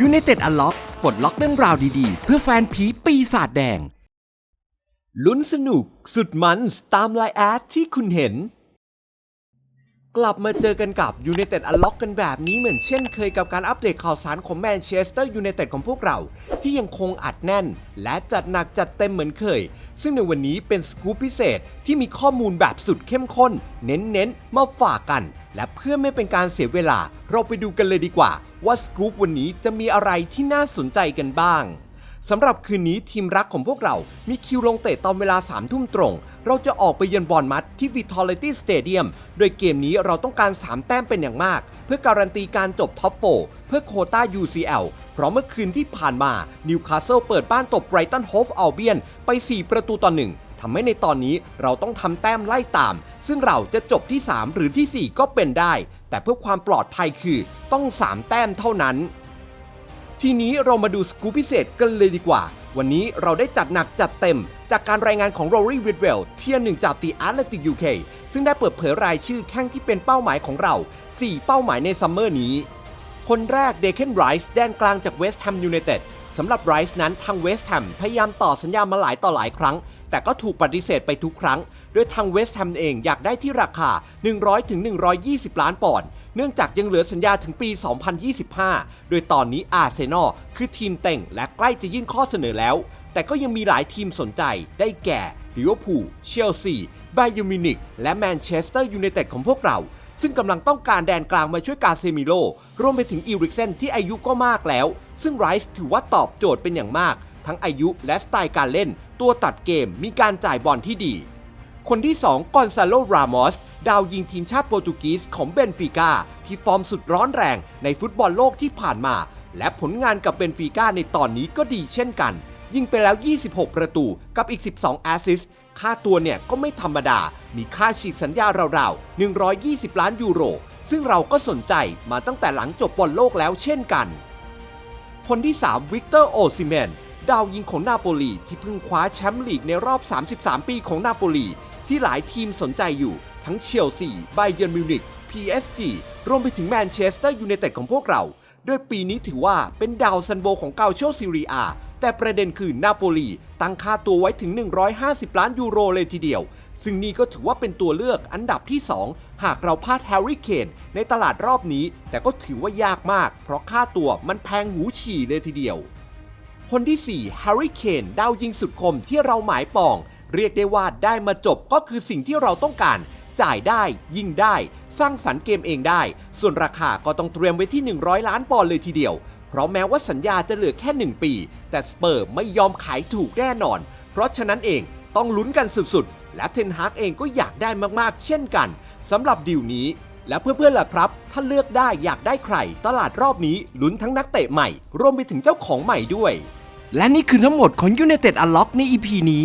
United Unlock ปลดล็อกเรื่องราวดีๆ เพื่อแฟนผีปีศาจแดง ลุ้นสนุกสุดมันตามไลน์แอดที่คุณเห็น กลับมาเจอกันกับ United Unlock กันแบบนี้เหมือนเช่นเคยกับการอัปเดตข่าวสารของแมนเชสเตอร์ยูไนเต็ดของพวกเรา ที่ยังคงอัดแน่น และจัดหนักจัดเต็มเหมือนเคย ซึ่งในวันนี้เป็นสกู๊ปพิเศษที่มีข้อมูลแบบสุดเข้มข้น เน้นๆ มาฝากกัน และเพื่อไม่เป็นการเสียเวลา เราไปดูกันเลยดีกว่า ว่าสกู๊ปวันนี้จะมีอะไรที่น่าสนใจกันบ้าง สำหรับคืนนี้ทีมรักของพวกเรา มีคิวลงเตะตอนเวลา3ามทุ่มตรง เราจะออกไปเยือนบอลมัดที่ Vitality Stadium โดยเกมนี้เราต้องการ 3 แต้มเป็นอย่างมาก เพื่อการันตีการจบท็อปโฟเพื่อโคต้า UCL เพราะเมื่อคืนที่ผ่านมานิวคาสเซิลเปิดบ้านตบไบรตันโฮฟอัลเบียนไป 4 ประตูต่อหนึ่งทำให้ในตอนนี้เราต้องทำแต้มไล่ตาม ซึ่งเราจะจบที่ 3 หรือที่ 4 ก็เป็นได้ แต่เพื่อความปลอดภัยคือต้อง 3 แต้มเท่านั้น ทีนี้เรามาดูสกู๊ปพิเศษกันเลยดีกว่า วันนี้เราได้จัดหนักจัดเต็ม จากการรายงานของ Rory Whitwell เทียร์หนึ่งจาก The Athletic UK ซึ่งได้เปิดเผยรายชื่อแข้งที่เป็นเป้าหมายของเรา 4 เป้าหมายในซัมเมอร์นี้ คนแรกเดเคนไรส์แดนกลางจากเวสต์แฮมยูไนเต็ดสำหรับไรส์นั้นทางเวสต์แฮมพยายามต่อสัญญามาหลายต่อหลายครั้ง แต่ก็ถูกปฏิเสธไปทุกครั้ง โดยทางเวสต์แฮมเองอยากได้ที่ราคา 100-120 ล้านปอนด์ เนื่องจากยังเหลือสัญญาถึงปี 2025 โดยตอนนี้อาร์เซนอลคือทีมเต็งและใกล้จะยื่นข้อเสนอแล้ว แต่ก็ยังมีหลายทีมสนใจได้แก่ลิเวอร์พูลเชลซีไบเยอร์มินิกและแมนเชสเตอร์ยูไนเต็ดของพวกเรา ซึ่งกำลังต้องการแดนกลางมาช่วยกาเซมิโลรวมไปถึงอีริกเซนที่อายุก็มากแล้ว ซึ่งไรส์ถือว่าตอบโจทย์เป็นอย่างมาก ทั้งอายุและสไตล์การเล่น ตัวตัดเกมมีการจ่ายบอลที่ดี คนที่ 2 กอนซาโล รามอส ดาวยิงทีมชาติโปรตุกีสของเบนฟิก้าที่ฟอร์มสุดร้อนแรงในฟุตบอลโลกที่ผ่านมา และผลงานกับเบนฟิก้าในตอนนี้ก็ดีเช่นกัน ยิงไปแล้ว 26 ประตูกับอีก 12 แอสซิสต์ค่าตัวเนี่ยก็ไม่ธรรมดา มีค่าฉีกสัญญาราวๆ 120 ล้านยูโร ซึ่งเราก็สนใจมาตั้งแต่หลังจบบอลโลกแล้วเช่นกัน คนที่ 3 วิกเตอร์โอซิเมนดาวยิงของนาโปลีที่เพิ่งคว้าแชมป์ลีกในรอบ 33 ปีของนาโปลีที่หลายทีมสนใจอยู่ ทั้งเชลซีไบเยนมิวนิก PSG รวมไปถึงแมนเชสเตอร์ยูไนเต็ดของพวกเรา โดยปีนี้ถือว่าเป็นดาวซันโบของเกาโชซีเรียแต่ประเด็นคือนาโปลีตั้งค่าตัวไว้ถึง 150 ล้านยูโรเลยทีเดียว ซึ่งนี่ก็ถือว่าเป็นตัวเลือกอันดับที่ 2 หากเราพลาดแฮร์รี่เคนในตลาดรอบนี้ แต่ก็ถือว่ายากมาก เพราะค่าตัวมันแพงหูฉี่เลยทีเดียว คนที่ 4 แฮร์รี่เคนดาวยิงสุดคมที่เราหมายปอง เรียกได้ว่าได้มาจบก็คือสิ่งที่เราต้องการ จ่ายได้ ยิงได้ สร้างสรรค์เกมเองได้ ส่วนราคาก็ต้องเตรียมไว้ที่ 100 ล้านปอนด์เลยทีเดียว เพราะแม้ว่าสัญญาจะเหลือแค่ 1 ปี แต่สเปอร์ไม่ยอมขายถูกแน่นอน เพราะฉะนั้นเองต้องลุ้นกันสุดๆ และเทนฮากเองก็อยากได้มากๆ เช่นกันสำหรับดีลนี้ และเพื่อนๆล่ะครับ ถ้าเลือกได้อยากได้ใคร ตลาดรอบนี้ลุ้นทั้งนักเตะใหม่ รวมไปถึงเจ้าของใหม่ด้วย และนี่คือทั้งหมดของ United Unlock ใน EP นี้